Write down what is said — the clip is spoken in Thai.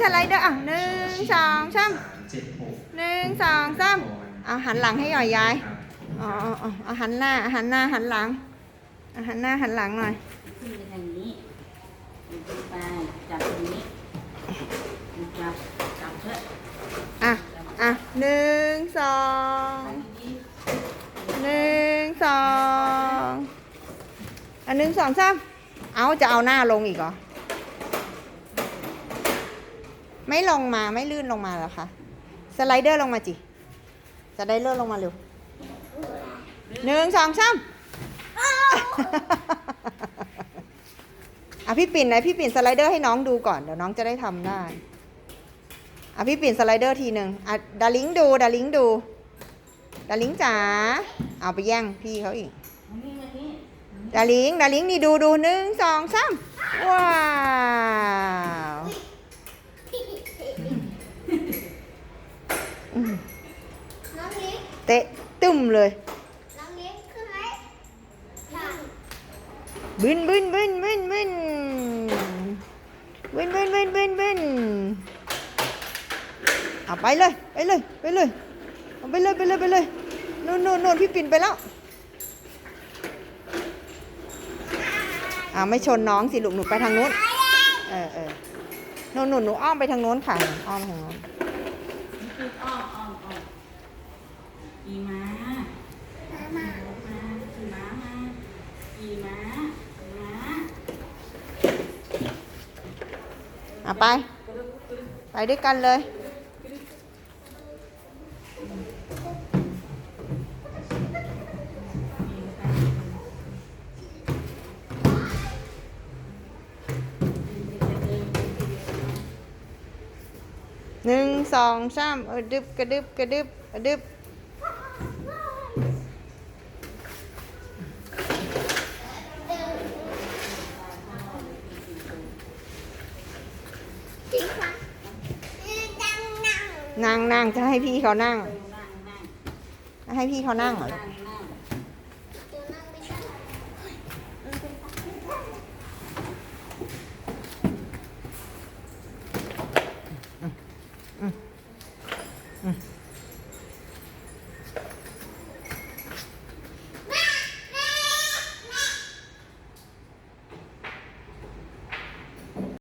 สไลเดอร์อะหนึ่งสองสามเจ็ดหกหนึ่งสองสามเอาหันหลังให้หน่อยยายอ๋ออ๋อเอาหันหน้าหันหน้าหันหลังหันหน้าหันหลังหน่อยขึ้นไปทางนี้ไปจับตรงนี้จับจับเถอะอะอะหนึ่งสองหนึ่งสองอันหนึ่งสองสามเอาจะเอาหน้าลงอีกเหรอ ไม่ลงมาไม่ลื่นลงมาหรอคะสไลเดอร์ลงมาจิสไลเดอร์ลงมาเร็วหนึ่งสองสามอะพี่ปิ่นไหนพี่ปิ่นสไลเดอร์ให้น้องดูก่อนเดี๋ยวน้องจะได้ทำได้อะพี่ปิ่นสไลเดอร์ทีหนึ่งอะดาลิงดูดาลิงดูดาลิงจ๋าเอาไปแย่งพี่เขาอีกดาลิงดาลิงนี่ดูดูหนึ่งสองสามว้าว อืม น้อง เล็กเตะตึมเลยน้องเล็กขึ้นไหมค่ะบึนบึนบึนบึนบึนบึนบึนบึนบึนบึนเอาไปเลยไปเลยไปเลยเอาไปเลยไปเลยไปเลยนู่นนู่นนู่นพี่ปิ่นไปแล้วอ่าไม่ชนน้องสิลูกหนูไปทางนู้น เออเออหนูหนูหนูอ้อมไปทางโน้นค่ะหนูอ้อมไปทางโน้นนี่คืออ้อมอ้อมอ้อมขี่ม้า มา มาขี่ม้ามาขี่ม้าขี่ม้า อะไป ไปด้วยกันเลย หนึ่งสองสามเออดึบกระดึบกระดึบกระดึบ จริงค่ะ นั่งนั่งจะให้พี่เขานั่งนั่งนั่ง ให้พี่เขานั่งเหรอ นั่ง